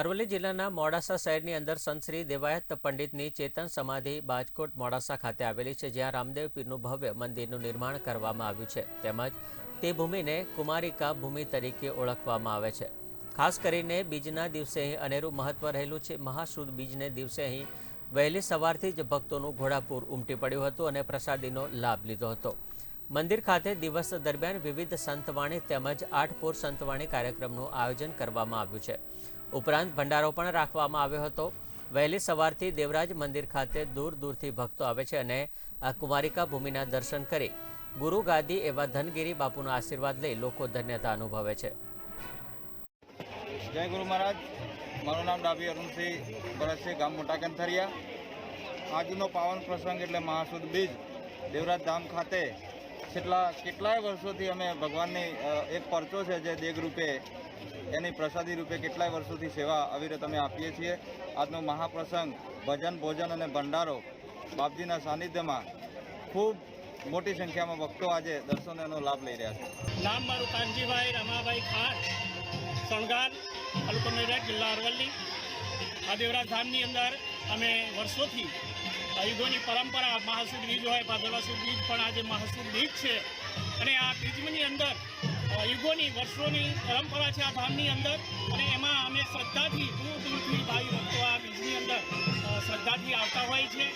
અરવલ્લી જિલ્લાના મોડાસા શહેરની અંદર સંત શ્રી દેવાયત પંડિતની ચેતન સમાધિ બાજકોટ મોડાસા ખાતે આવેલી છે, જ્યાં રામદેવ પીરનું ભવ્ય મંદિરનું નિર્માણ કરવામાં આવ્યું છે. તેમજ તે ભૂમિને કુમારિકા ભૂમિ તરીકે ઓળખવામાં આવે છે. ખાસ કરીને બીજના દિવસે અહીં અનેરું મહત્વ રહેલું છે. મહાસુદ બીજને દિવસે અહીં વહેલી સવારથી જ ભક્તોનું ઘોડાપૂર ઉમટી પડ્યું હતું અને પ્રસાદીનો લાભ લીધો હતો. મંદિર ખાતે દિવસ દરમિયાન વિવિધ સંતવાણી તેમજ આઠ પૂર સંતવાણી કાર્યક્રમનું આયોજન કરવામાં આવ્યું છે. ઉપરાંત ભંડારો પણ રાખવામાં આવ્યો હતો. વહેલી સવારથી દેવરાજ મંદિર ખાતે દૂર દૂરથી ભક્તો આવે છે અને કુમારિકા ભૂમિના દર્શન કરી ગુરુ ગાદી એવા ધનગીરી બાપુનો આશીર્વાદ લઈ લોકો ધન્યતા અનુભવે છે. જય ગુરુ મહારાજ. મારું નામ ડાભી અરુણસિંહ ભરતસિંહ ગામ મોટા કંથરિયા આજનો પાવન પ્રસંગ એટલે મહાસુદ બીજ. દેવરાજ ધામ ખાતે છેલ્લા કેટલાય વર્ષોથી અમે ભગવાનની એક પરચો છે જે દેગ રૂપે એની પ્રસાદી રૂપે કેટલાય વર્ષોથી સેવા અવિરત અમે આપીએ છીએ. આજનો મહાપ્રસંગ ભજન, ભોજન અને ભંડારો બાપજીના સાનિધ્યમાં ખૂબ મોટી સંખ્યામાં ભક્તો આજે દર્શનનો લાભ લઈ રહ્યા છે. નામ મારું કાનજીભાઈ રમાભાઈ ખાન સણગાર તાલુકો જિલ્લા અરવલ્લી. આ દેવરાજ ધામની અંદર અમે વર્ષોથી યુગોની પરંપરા, મહાસુદ બીજ હોય, ભાદરવા સુદ બીજ પણ આજે મહાસુદ બીજ છે. અને આ બીજની અંદર યુગોની, વર્ષોની પરંપરા છે આ ધામની અંદર. અને એમાં અમે શ્રદ્ધાથી દૂર દૂરથી ભાઈ ભક્તો આ બીજની અંદર શ્રદ્ધાથી આવતા હોય છે.